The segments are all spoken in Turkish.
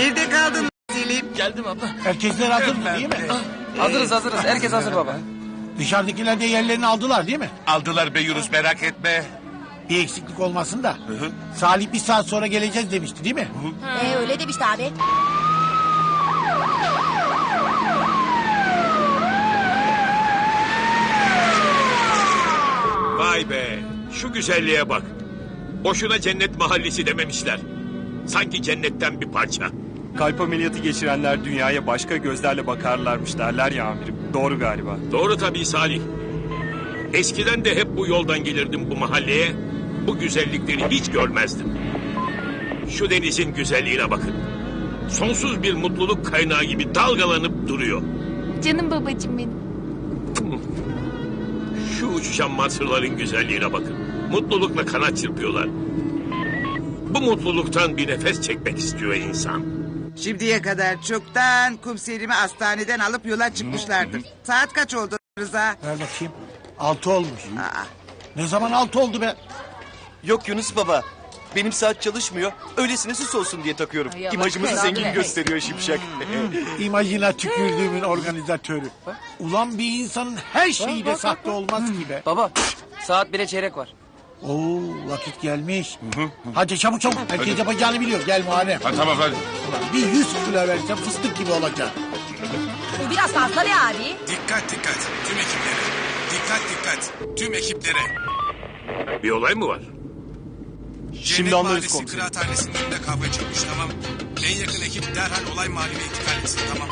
Nerede kaldın Selim? Geldim abla. Herkesler hazır mı değil mi? Hazırız hazırız. Herkes hazır baba. Dışarıdakiler de yerlerini aldılar değil mi? Aldılar be Yunus merak etme. Bir eksiklik olmasın da. Salih bir saat sonra geleceğiz demişti değil mi? Ee, öyle demişti abi. Vay be şu güzelliğe bak. Boşuna cennet mahallesi dememişler. Sanki cennetten bir parça. Kalp ameliyatı geçirenler dünyaya başka gözlerle bakarlarmış derler ya amirim. Doğru galiba. Doğru tabii Salih. Eskiden de hep bu yoldan gelirdim bu mahalleye. Bu güzellikleri hiç görmezdim. Şu denizin güzelliğine bakın. Sonsuz bir mutluluk kaynağı gibi dalgalanıp duruyor. Canım babacığım benim. Şu uçuşan marsların güzelliğine bakın. Mutlulukla kanat çırpıyorlar. Bu mutluluktan bir nefes çekmek istiyor insan. Şimdiye kadar çoktan kumserimi hastaneden alıp yola çıkmışlardır. Saat kaç oldu Rıza? Ver bakayım. Altı olmuş. Aa, Ne zaman altı oldu be? Yok Yunus baba. Benim saat çalışmıyor. Öylesine süs olsun diye takıyorum. Ay, İmajımızı Allah zengin gösteriyor şipşak. İmajına tükürdüğümün organizatörü. Ulan bir insanın her şeyi de sahte olmaz ki be. Baba saat bire çeyrek var. Oo vakit gelmiş. Hadi çabuk çabuk. Herkes yapacağını biliyor. Gel Muharrem. Ha, tamam hadi. Ulan bir yüz kilo versen fıstık gibi olacak. Bu biraz fazla be abi. Dikkat dikkat tüm ekiplere. Dikkat dikkat tüm ekiplere. Bir olay mı var? Şimdi anlarız Mahallesi komiserim. Kıraathanesi'nin önünde kavga çıkmış tamam. En yakın ekip derhal olay mahalline intikal etsin tamam.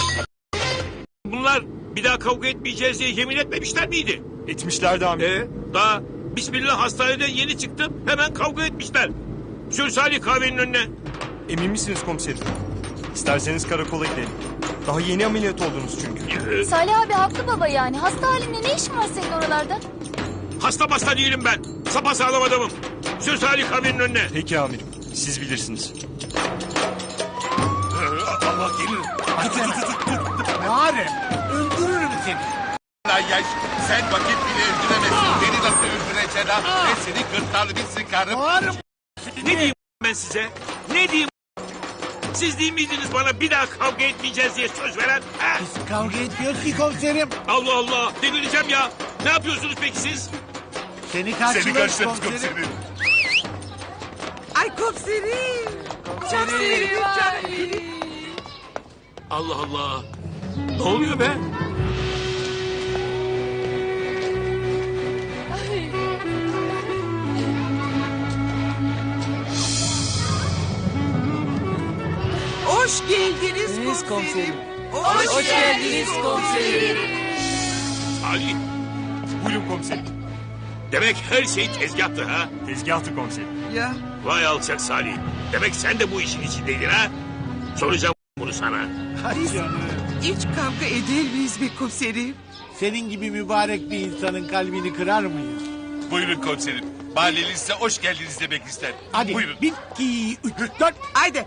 Bunlar bir daha kavga etmeyeceğiz diye yemin etmemişler miydi? Etmişlerdi amirim. Ee, daha Bismillah hastaneden yeni çıktım. Hemen kavga etmişler. Sür Salih kahvenin önüne. Emin misiniz komiserim? İsterseniz karakola gidelim. Daha yeni ameliyat oldunuz çünkü. Salih abi haklı baba yani. Hasta halinde ne işin var senin oralarda? Hasta basta değilim ben. Sapasağlam adamım. Sür Salih kahvenin önüne. Peki amirim. Siz bilirsiniz. Allah gelir. Muharrem öldürürüm seni. Lan yaş sen vakit bile öldüremezsin. Beni nasıl öldüreceksin ha? Ben seni gırtlağını bir sıkarım. Muharrem Ne diyeyim ben size? Ne diyeyim? Siz değil miydiniz bana bir daha kavga etmeyeceğiz diye söz veren? Ha? biz kavga etmiyoruz ki komiserim. Allah Allah delireceğim ya. Ne yapıyorsunuz peki siz? Seni Seni karşılarız karşılarız komiserim. komiserim. ay kumserim. Çok benim. Allah Allah. Ne oluyor be? Hoş geldiniz komiserim. Hoş, geldiniz komiserim. Ali Buyurun komiserim. demek her şey tezgahtı ha? Tezgahtı komiserim. Ya Vay alçak Salih. Demek sen de bu işin içindeydin ha? Soracağım bunu sana. Hadi canım. hiç kavga eder miyiz be komiserim? Senin gibi mübarek bir insanın kalbini kırar mıyız? Buyurun komiserim. Mahalleniz size hoş geldiniz demek ister. Hadi Buyurun. bir, iki, üç, dört. Haydi.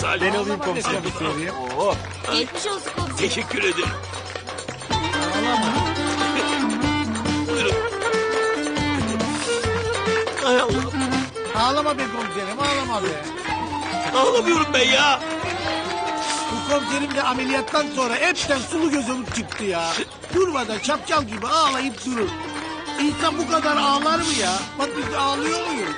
Salih. Ben alayım komiserim. Oo, Geçmiş olsun komiserim. teşekkür ederim. Buyurun. Hay Allah. Ağlama be komiserim ağlama be. Ağlamıyorum ben ya. Bu komiserim de ameliyattan sonra hepten sulu göz olup çıktı ya. Durmadan çapçal gibi ağlayıp durur. İnsan bu kadar ağlar mı ya? Bak biz ağlıyor muyuz?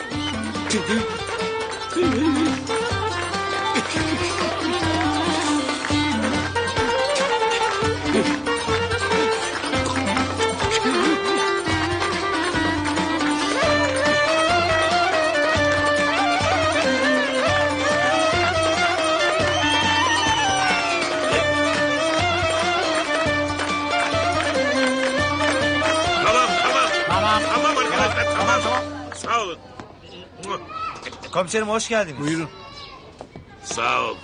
Tamam tamam. Tamam. Tamam arkadaşlar tamam. Sağ olun. Komiserim hoş geldiniz. Buyurun. Sağ ol.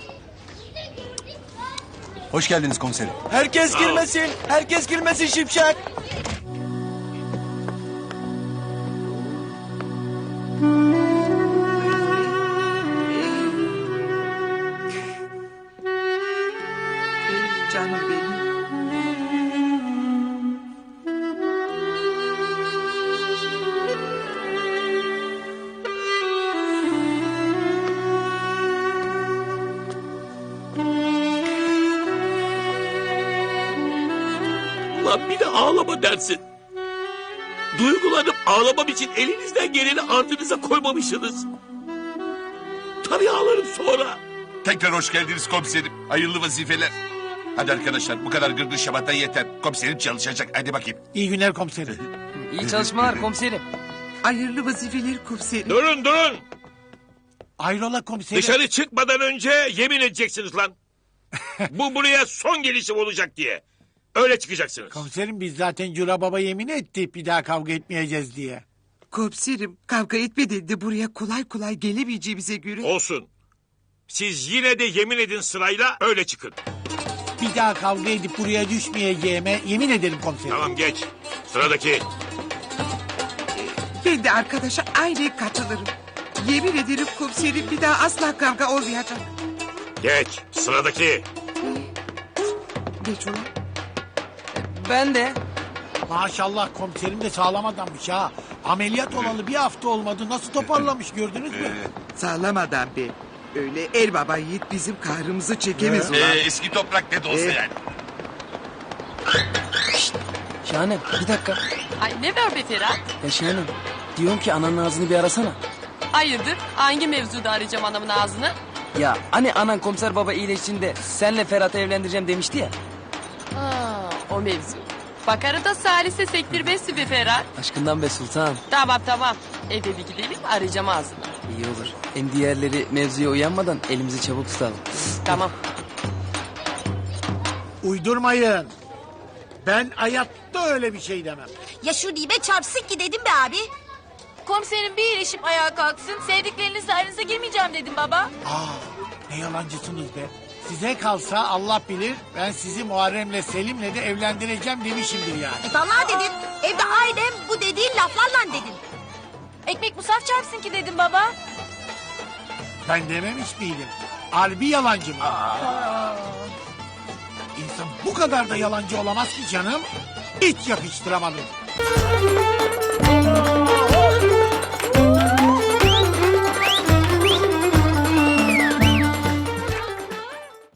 Hoş geldiniz komiserim. Herkes girmesin. Herkes girmesin Şipşak. Ulan bir de ağlama dersin. Duygulanıp ağlamam için elinizden geleni ardınıza koymamışsınız. Tabii ağlarım sonra. Tekrar hoş geldiniz komiserim. Hayırlı vazifeler. Hadi arkadaşlar bu kadar gırgır şamata yeter. Komiserim çalışacak. Hadi bakayım. İyi günler komiserim. İyi çalışmalar komiserim. Hayırlı vazifeler komiserim. Durun durun. Ayrola komiserim. Dışarı çıkmadan önce yemin edeceksiniz lan. Bu buraya son gelişim olacak diye. Öyle çıkacaksınız. Komiserim biz zaten Cura Baba yemin ettik bir daha kavga etmeyeceğiz diye. Komiserim kavga etmeden de buraya kolay kolay gelemeyeceğimize göre. Olsun. Siz yine de yemin edin sırayla öyle çıkın. Bir daha kavga edip buraya düşmeyeceğime yemin ederim komiserim. Tamam geç. Sıradaki. Ben de arkadaşa aynı katılırım. Yemin ederim komiserim bir daha asla kavga olmayacak. Geç. Sıradaki. Geç ulan. Ben de. Maşallah komiserim de sağlam adammış ha. Ameliyat olalı bir hafta olmadı. Nasıl toparlamış gördünüz mü? Sağlam adam be. Öyle el baba yiğit bizim kahrımızı çekemez Ee, ulan. eski toprak ne de olsa Ee? yani. Şahane bir dakika. Ay ne var be Ferhat? Ya Şahane diyorum ki ananın ağzını bir arasana. Hayırdır? Hangi mevzuda arayacağım anamın ağzını? Ya hani anan komiser baba iyileştiğinde senle Ferhat'ı evlendireceğim demişti ya. O mevzu. Bakarı da salise sektirmesi be Ferhat. Aşkından be sultan. Tamam tamam. Eve bir gidelim arayacağım ağzını. İyi olur. Hem diğerleri mevzuya uyanmadan elimizi çabuk tutalım. Tamam. Uydurmayın. Ben hayatta öyle bir şey demem. Ya şu dibe çarpsın ki dedim be abi. Komiserim bir iyileşip ayağa kalksın. Sevdiklerinizle aranıza girmeyeceğim dedim baba. Aa, ne yalancısınız be. Size kalsa Allah bilir ben sizi Muharrem'le Selim'le de evlendireceğim demişimdir yani. E vallahi dedin. Evde aynen bu dediğin laflarla dedin. Ekmek musaf çarpsın ki dedim baba. Ben dememiş miydim? Harbi yalancı mı? İnsan bu kadar da yalancı olamaz ki canım. Hiç yakıştıramadım.